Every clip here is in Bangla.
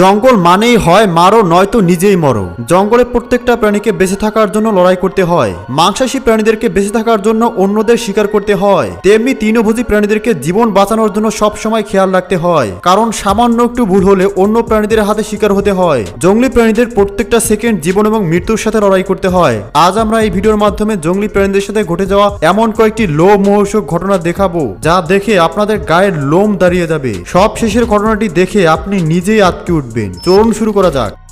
জঙ্গল মানেই হয় মারো, নয়তো নিজেই মরো। জঙ্গলে প্রত্যেকটা প্রাণীকে বেঁচে থাকার জন্য লড়াই করতে হয়। মাংসাশী প্রাণীদেরকে বেঁচে থাকার জন্য অন্যদের শিকার করতে হয়। তেমনি তৃণভোজী প্রাণীদেরকে জীবন বাঁচানোর জন্য সব সময় খেয়াল রাখতে হয়। কারণ সামান্য একটু ভুল হলে অন্য প্রাণীদের হাতে শিকার হতে হয়। জঙ্গলি প্রাণীদের প্রত্যেকটা সেকেন্ড জীবন এবং মৃত্যুর সাথে লড়াই করতে হয়। আজ আমরা এই ভিডিওর মাধ্যমে জঙ্গলি প্রাণীদের সাথে ঘটে যাওয়া এমন কয়েকটি লো মোহসক ঘটনা দেখাবো, যা দেখে আপনাদের গায়ের লোম দাঁড়িয়ে যাবে। সব শেষের ঘটনাটি দেখে আপনি নিজেই আটকে উঠবেন। চলুন শুরু করা যাক।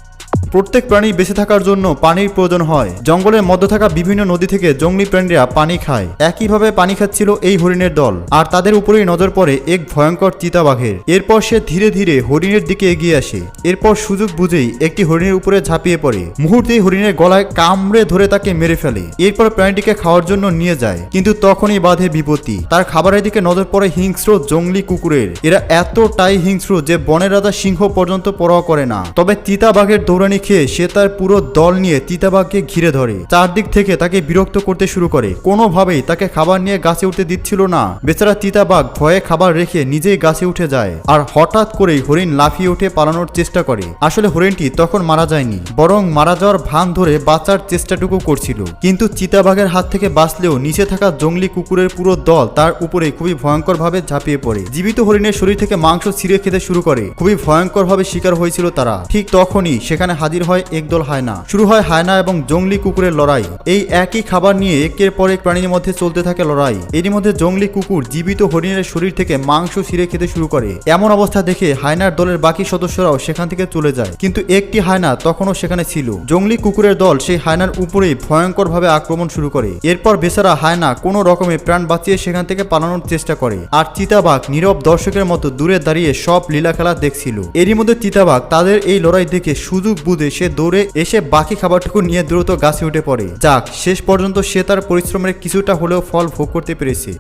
প্রত্যেক প্রাণী বেঁচে থাকার জন্য পানির প্রয়োজন হয়। জঙ্গলের মধ্যে থাকা বিভিন্ন নদী থেকে জঙ্গলি প্রাণীরা পানি খায়। একইভাবে পানি খাচ্ছিল এই হরিণের দল। আর তাদের উপরেই নজর পড়ে এক ভয়ঙ্কর চিতাবাঘের। এরপর সে ধীরে ধীরে হরিণের দিকে এগিয়ে আসে। এরপর সুযোগ বুঝেই একটি হরিণের উপরে ঝাঁপিয়ে পড়ে। মুহূর্তেই হরিণের গলায় কামড়ে ধরে তাকে মেরে ফেলে। এরপর প্রাণীটিকে খাওয়ার জন্য নিয়ে যায়। কিন্তু তখনই বাধে বিপত্তি। তার খাবারের দিকে নজর পড়ে হিংস্র জঙ্গলি কুকুরের। এরা এতটাই হিংস্র যে বনের রাজা সিংহ পর্যন্ত পরোয়া করে না। তবে চিতাবাঘের দৌড়ানি খেয়ে সে তার পুরো দল নিয়ে চিতাবাঘকে ঘিরে ধরে। চারদিক থেকে তাকে বিরক্ত করতে শুরু করে। কোনোভাবেই তাকে খাবার নিয়ে গাছে উঠতে দিচ্ছিল না। বেচারা চিতাবাঘ ভয়ে খাবার রেখে নিজেই গাছে উঠে যায় আর হঠাৎ করেই হরিণ লাফিয়ে উঠে পালানোর চেষ্টা করে। আসলে হরিণটি তখন মারা যায়নি, বরং মারা যাওয়ার ভান ধরে বাঁচার চেষ্টাটুকু করছিল। কিন্তু চিতাবাঘের হাত থেকে বাঁচলেও নিচে থাকা জঙ্গলি কুকুরের পুরো দল তার উপরে খুবই ভয়ঙ্করভাবে ঝাঁপিয়ে পড়ে। জীবিত হরিণের শরীর থেকে মাংস ছিঁড়ে খেতে শুরু করে। খুবই ভয়ঙ্করভাবে শিকার হয়েছিল তারা। ঠিক তখনই সেখানে হাজির হয়, একদল হায়না শুরু হয় হায়না এবং জঙ্গলি কুকুরের লড়াই। এই একই খাবার নিয়ে একের পর এক প্রাণীর মধ্যে চলতে থাকে লড়াই। এরই মধ্যে জঙ্গলি কুকুর জীবিত হরিণের শরীর থেকে মাংস ছিঁড়ে খেতে শুরু করে। এমন অবস্থা দেখে হায়নার দলের বাকি সদস্যরাও সেখান থেকে চলে যায়। কিন্তু একটি হায়না তখনও সেখানে ছিল। জঙ্গলি কুকুরের দল সেই হায়নার উপরেই ভয়ঙ্করভাবে আক্রমণ শুরু করে। এরপর বেচারা হায়না কোনো রকমে প্রাণ বাঁচিয়ে সেখান থেকে পালানোর চেষ্টা করে। আর চিতাবাঘ নীরব দর্শকের মতো দূরে দাঁড়িয়ে সব লীলা খেলা দেখছিল। এরই মধ্যে চিতাবাঘ তাদের এই লড়াই দেখে সুযোগ বুঝে সে দৌড়ে এসে বাকি খাবারটুকু নিয়ে দ্রুত গাছে উঠে পড়ে। যাক, শেষ পর্যন্ত সে তার পরিশ্রমের কিছুটা হলেও ফল ভোগ করতে পেরেছে।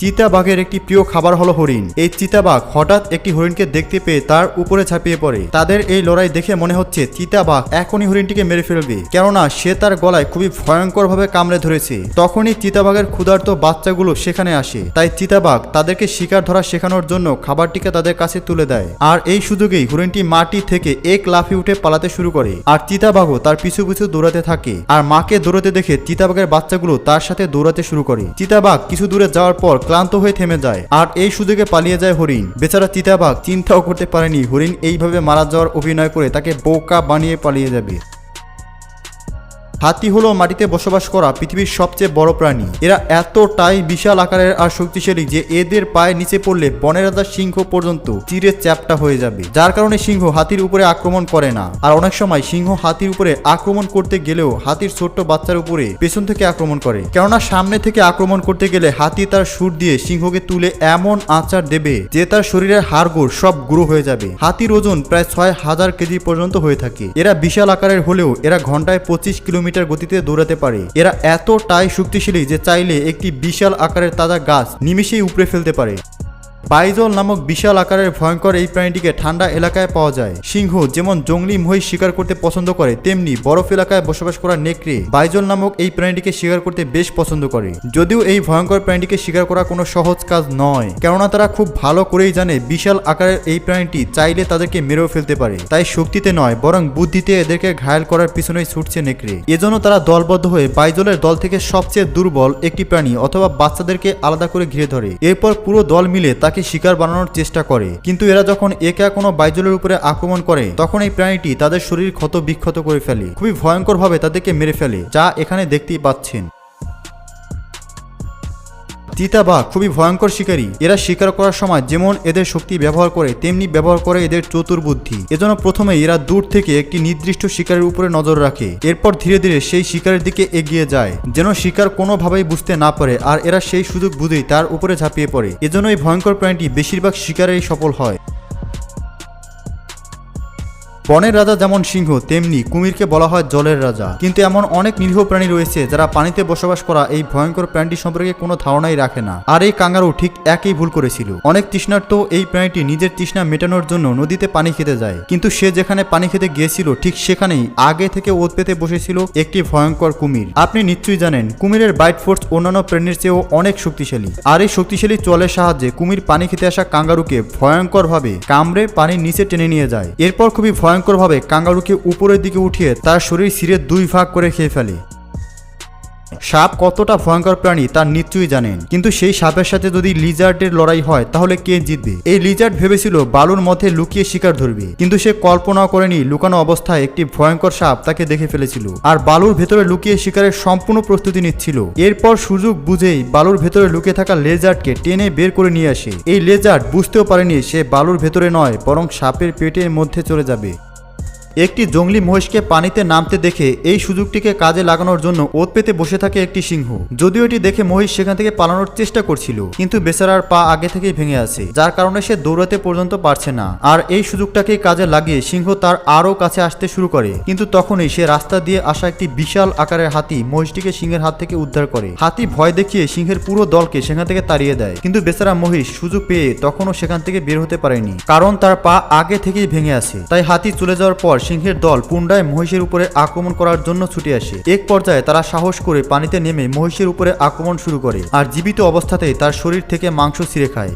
চিতাবাঘের একটি প্রিয় খাবার হলো হরিণ। এই চিতাবাঘ হঠাৎ একটি হরিণকে দেখতে পেয়ে তার উপরে ঝাঁপিয়ে পড়ে। তাদের এই লড়াই দেখে মনে হচ্ছে চিতাবাঘ এখনই হরিণটিকে মেরে ফেলবে। কেননা সে তার গলায় খুবই ভয়ঙ্করভাবে কামড়ে ধরেছে। তখনই চিতাবাঘের ক্ষুধার্ত বাচ্চাগুলো সেখানে আসে। তাই চিতাবাঘ তাদেরকে শিকার ধরা শেখানোর জন্য খাবারটিকে তাদের কাছে তুলে দেয়। আর এই সুযোগেই হরিণটি মাটি থেকে এক লাফি উঠে পালাতে শুরু করে। আর চিতাবাঘও তার পিছু পিছু দৌড়াতে থাকে। আর মাকে দৌড়াতে দেখে চিতাবাঘের বাচ্চাগুলো তার সাথে দৌড়াতে শুরু করে। চিতাবাঘ কিছু দূরে যাওয়ার পর ক্লান্ত হয়ে থেমে যায়। আর এই সুযোগে পালিয়ে যায় হরিণ। বেচারা চিতাবাঘ চিন্তাও করতে পারেনি। হরিণ এইভাবে মারা যাওয়ার অভিনয় করে তাকে বোকা বানিয়ে পালিয়ে যাবে। হাতি হলো মাটিতে বসবাস করা পৃথিবীর সবচেয়ে বড় প্রাণী। এরা এতটাই বিশাল আকারের আর শক্তিশালী যে এদের পায়ে নিচে পড়লে বনের রাজা সিংহ পর্যন্ত চিরে চ্যাপটা হয়ে যাবে। যার কারণে সিংহ হাতির উপরে আক্রমণ করে না। আর অনেক সময় সিংহ হাতির উপরে আক্রমণ করতে গেলেও হাতির ছোট্ট বাচ্চার উপরে পেছন থেকে আক্রমণ করে। কেননা সামনে থেকে আক্রমণ করতে গেলে হাতি তার সুর দিয়ে সিংহকে তুলে এমন আচার দেবে যে তার শরীরের হাড়গোড় সব গুঁড়ো হয়ে যাবে। হাতির ওজন প্রায় ছয় হাজার কেজি পর্যন্ত হয়ে থাকে। এরা বিশাল আকারের হলেও এরা ঘন্টায় পঁচিশ কিলোমিটার গতিতে দৌড়াতে পারে। এরা এতটাই শক্তিশালী যে চাইলে একটি বিশাল আকারের তাজা গাছ নিমেষেই উপড়ে ফেলতে পারে। বাইজল নামক বিশাল আকারের ভয়ঙ্কর এই প্রাণীটিকে ঠান্ডা এলাকায় পাওয়া যায়। সিংহ যেমন জঙ্গলি মহিষ শিকার করতে পছন্দ করে, তেমনি বরফ এলাকায় বসবাস করা নেকড়ে বাইজল নামক এই প্রাণীটিকে শিকার করতে বেশ পছন্দ করে। যদিও এই ভয়ঙ্কর প্রাণীটিকে শিকার করা কোনো সহজ কাজ নয়, কেননা তারা খুব ভালো করেই জানে বিশাল আকারের এই প্রাণীটি চাইলে তাদেরকে মেরেও ফেলতে পারে। তাই শক্তিতে নয়, বরং বুদ্ধিতে এদেরকে ঘায়াল করার পিছনেই ছুটছে নেকড়ে। এজন্য তারা দলবদ্ধ হয়ে বাইজলের দল থেকে সবচেয়ে দুর্বল একটি প্রাণী অথবা বাচ্চাদেরকে আলাদা করে ঘিরে ধরে। এরপর পুরো দল মিলে তাকে শিকার বানানোর চেষ্টা করে। কিন্তু এরা যখন একা কোনো বাইজলের উপরে আক্রমণ করে, তখন এই প্রাণীটি তাদের শরীর ক্ষত বিক্ষত করে ফেলে। খুবই ভয়ঙ্কর ভাবে তাদেরকে মেরে ফেলে, যা এখানে দেখতেই পাচ্ছেন। চিতাবাঘ খুবই ভয়ঙ্কর শিকারী। এরা শিকার করার সময় যেমন এদের শক্তি ব্যবহার করে, তেমনি ব্যবহার করে এদের চতুর বুদ্ধি এজন্য প্রথমে এরা দূর থেকে একটি নির্দিষ্ট শিকারের উপরে নজর রাখে। এরপর ধীরে ধীরে সেই শিকারের দিকে এগিয়ে যায়, যেন শিকার কোনোভাবেই বুঝতে না পারে আর এরা সেই সুযোগ বুঝেই তার উপরে ঝাঁপিয়ে পড়ে। এজন্য এই ভয়ঙ্কর প্রাণীটি বেশিরভাগ শিকারেই সফল হয়। বনের রাজা যেমন সিংহ, তেমনি কুমিরকে বলা হয় জলের রাজা। কিন্তু এমন অনেক নিরীহ প্রাণী রয়েছে যারা পানিতে বসবাস করা এই ভয়ঙ্কর প্রাণীটি সম্পর্কে কোনো ধারণাই রাখে না। আর এই কাঙ্গারু ঠিক একই ভুল করেছিল। অনেক তৃষ্ণার্থ এই প্রাণীটি নিজের তৃষ্ণা মেটানোর জন্য নদীতে পানি খেতে যায়। কিন্তু সে যেখানে পানি খেতে গিয়েছিল, ঠিক সেখানেই আগে থেকে ওত পেতে বসেছিল একটি ভয়ঙ্কর কুমির। আপনি নিশ্চয়ই জানেন, কুমিরের বাইট ফোর্স অন্যান্য প্রাণীর চেয়েও অনেক শক্তিশালী। আর এই শক্তিশালী চলের সাহায্যে কুমির পানি খেতে আসা কাঙ্গারুকে ভয়ঙ্করভাবে কামড়ে পানির নিচে টেনে নিয়ে যায়। এরপর খুবই ভয়ঙ্করভাবে কাঙ্গারুকে উপরের দিকে উঠিয়ে তার শরীর ছিঁড়ে দুই ভাগ করে খেয়ে ফেলে। সাপ কতটা ভয়ঙ্কর প্রাণী তার নিশ্চয়ই জানেন, কিন্তু সেই সাপের সাথে যদি লিজার্ডের লড়াই হয়, তাহলে কে জিতবে? এই লিজার্ড ভেবেছিল বালুর মধ্যে লুকিয়ে শিকার ধরবে, কিন্তু সে কল্পনা করেনি লুকানো অবস্থায় একটি ভয়ঙ্কর সাপ তাকে দেখে ফেলেছিল। আর বালুর ভেতরে লুকিয়ে শিকারের সম্পূর্ণ প্রস্তুতি নিচ্ছিল। এরপর সুযোগ বুঝেই বালুর ভেতরে লুকিয়ে থাকা লেজার্ডকে টেনে বের করে নিয়ে আসে। এই লেজার্ড বুঝতেও পারেনি সে বালুর ভেতরে নয়, বরং সাপের পেটের মধ্যে চলে যাবে। একটি জঙ্গলি মহিষকে পানিতে নামতে দেখে এই সুযোগটিকে কাজে লাগানোর জন্য ওত পেতে বসে থাকে একটি সিংহ। যদিও এটি দেখে মহিষ সেখান থেকে পালানোর চেষ্টা করছিল, কিন্তু বেচারার পা আগে থেকেই ভেঙে আছে, যার কারণে সে দৌড়াতে পর্যন্ত পারছে না। আর এই সুযোগটাকে কাজে লাগিয়ে সিংহ তার আরও কাছে আসতে শুরু করে, কিন্তু তখনই সে রাস্তা দিয়ে আসা একটি বিশাল আকারের হাতি মহিষটিকে সিংহের হাত থেকে উদ্ধার করে। হাতি ভয় দেখিয়ে সিংহের পুরো দলকে সেখান থেকে তাড়িয়ে দেয়, কিন্তু বেচারা মহিষ সুযোগ পেয়ে তখনও সেখান থেকে বের হতে পারেনি, কারণ তার পা আগে থেকেই ভেঙে আছে। তাই হাতি চলে যাওয়ার পর সিংহের দল পুন্ডায় মহিষের উপরে আক্রমণ করার জন্য ছুটে আসে। এক পর্যায়ে তারা সাহস করে পানিতে নেমে মহিষের উপরে আক্রমণ শুরু করে আর জীবিত অবস্থাতেই তার শরীর থেকে মাংস ছিঁড়ে খায়।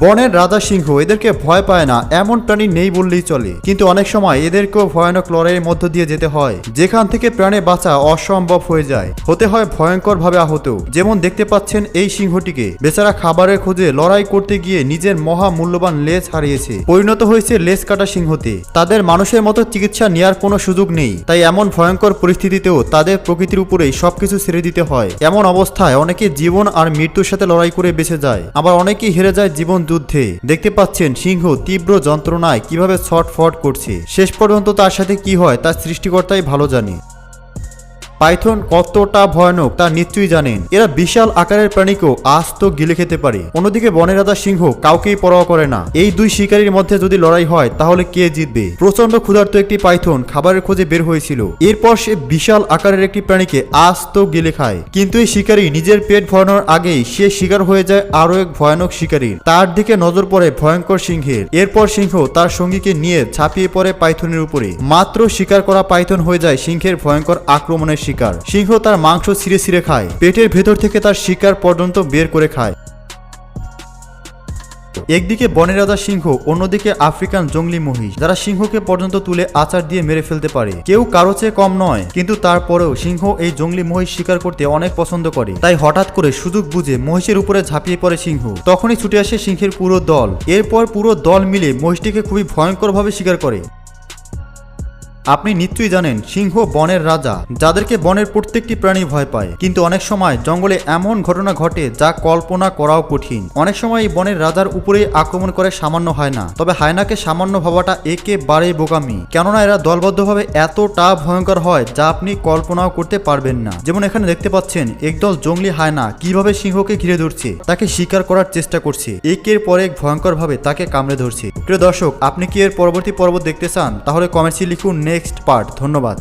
বনের রাজা সিংহ এদেরকে ভয় পায় না, এমন প্রাণী নেই বললেই চলে। কিন্তু অনেক সময় এদেরকেও ভয়ানক লড়াইয়ের মধ্য দিয়ে যেতে হয়। যেখান থেকে প্রাণে বাঁচা অসম্ভব হয়ে যায়। হতে হয় ভয়ঙ্কর ভাবে আহত। যেমন দেখতে পাচ্ছেন এই সিংহটিকে। বেচারা খাবারের খোঁজে লড়াই করতে গিয়ে নিজের মহা মূল্যবান লেজ হারিয়েছে। পরিণত হয়েছে লেজ কাটা সিংহতে। তাদের মানুষের মতো চিকিৎসা নেওয়ার কোনো সুযোগ নেই। তাই এমন ভয়ঙ্কর পরিস্থিতিতেও তাদের প্রকৃতির উপরেই সবকিছু ছেড়ে দিতে হয়। এমন অবস্থায় অনেকে জীবন আর মৃত্যুর সাথে লড়াই করে বেঁচে যায়। আবার অনেকেই হেরে যায় জীবন যুদ্ধে। দেখতে পাচ্ছেন সিংহ তীব্র যন্ত্রণায় কীভাবে ছটফট করছে। শেষ পর্যন্ত তার সাথে কি হয়, তার সৃষ্টিকর্তাই ভালো জানে। পাইথন কতটা ভয়ানক তা নিশ্চয়ই জানেন। এরা বিশাল আকারের প্রাণীকেও আস্ত গিলে খেতে পারে। অন্যদিকে বনের রাজা সিংহ কাউকেই পরোয়া করে না। এই দুই শিকারীর মধ্যে যদি লড়াই হয়, তাহলে কে জিতবে? প্রচণ্ড ক্ষুধার্ত একটি পাইথন খাবারের খোঁজে বের হয়েছিল। এরপর সে বিশাল আকারের একটি প্রাণীকে আস্ত গিলে খায়। কিন্তু এই শিকারী নিজের পেট ভরানোর আগেই সে শিকার হয়ে যায় আরও এক ভয়ানক শিকারীর। তার দিকে নজর পড়ে ভয়ঙ্কর সিংহের। এরপর সিংহ তার সঙ্গীকে নিয়ে ছাপিয়ে পড়ে পাইথনের উপরে। মাত্র শিকার করা পাইথন হয়ে যায় সিংহের ভয়ঙ্কর আক্রমণের শিকার। সিংহ তার মাংস ছিঁড়ে ছিঁড়ে খায়। পেটের ভেতর থেকে তার শিকার পর্যন্ত বের করে খায়। একদিকে বনের রাজা সিংহ, অন্যদিকে আফ্রিকান জঙ্গলি মহিষ, যারা সিংহকে পর্যন্ত তুলে আচার দিয়ে মেরে ফেলতে পারে। কেউ কারও চেয়ে কম নয়, কিন্তু তারপরেও সিংহ এই জঙ্গলি মহিষ শিকার করতে অনেক পছন্দ করে। তাই হঠাৎ করে সুযোগ বুঝে মহিষের উপরে ঝাঁপিয়ে পড়ে সিংহ। তখনই ছুটে আসে সিংহের পুরো দল। এরপর পুরো দল মিলে মহিষটিকে খুবই ভয়ঙ্করভাবে শিকার করে। আপনি নিশ্চয়ই জানেন, সিংহ বনের রাজা, যাদেরকে বনের প্রত্যেকটি প্রাণী ভয় পায়। কিন্তু অনেক সময় জঙ্গলে এমন ঘটনা ঘটে যা কল্পনা করাও কঠিন। অনেক সময় এই বনের রাজার উপরে আক্রমণ করে সামান্য হয় না। তবে হায়নাকে সামান্য ভাবাটা একেবারে বোকামি। কেননা এরা দলবদ্ধভাবে এতটা ভয়ঙ্কর হয় যা আপনি কল্পনাও করতে পারবেন না। যেমন এখানে দেখতে পাচ্ছেন, একদল জঙ্গলি হায়না কীভাবে সিংহকে ঘিরে ধরছে, তাকে শিকার করার চেষ্টা করছে। একের পর এক ভয়ঙ্কর ভাবে তাকে কামড়ে ধরছে। প্রিয় দর্শক, আপনি কি এর পরবর্তী পর্ব দেখতে চান? তাহলে কমেন্টসে লিখুন নেক্সট পার্ট ধন্যবাদ।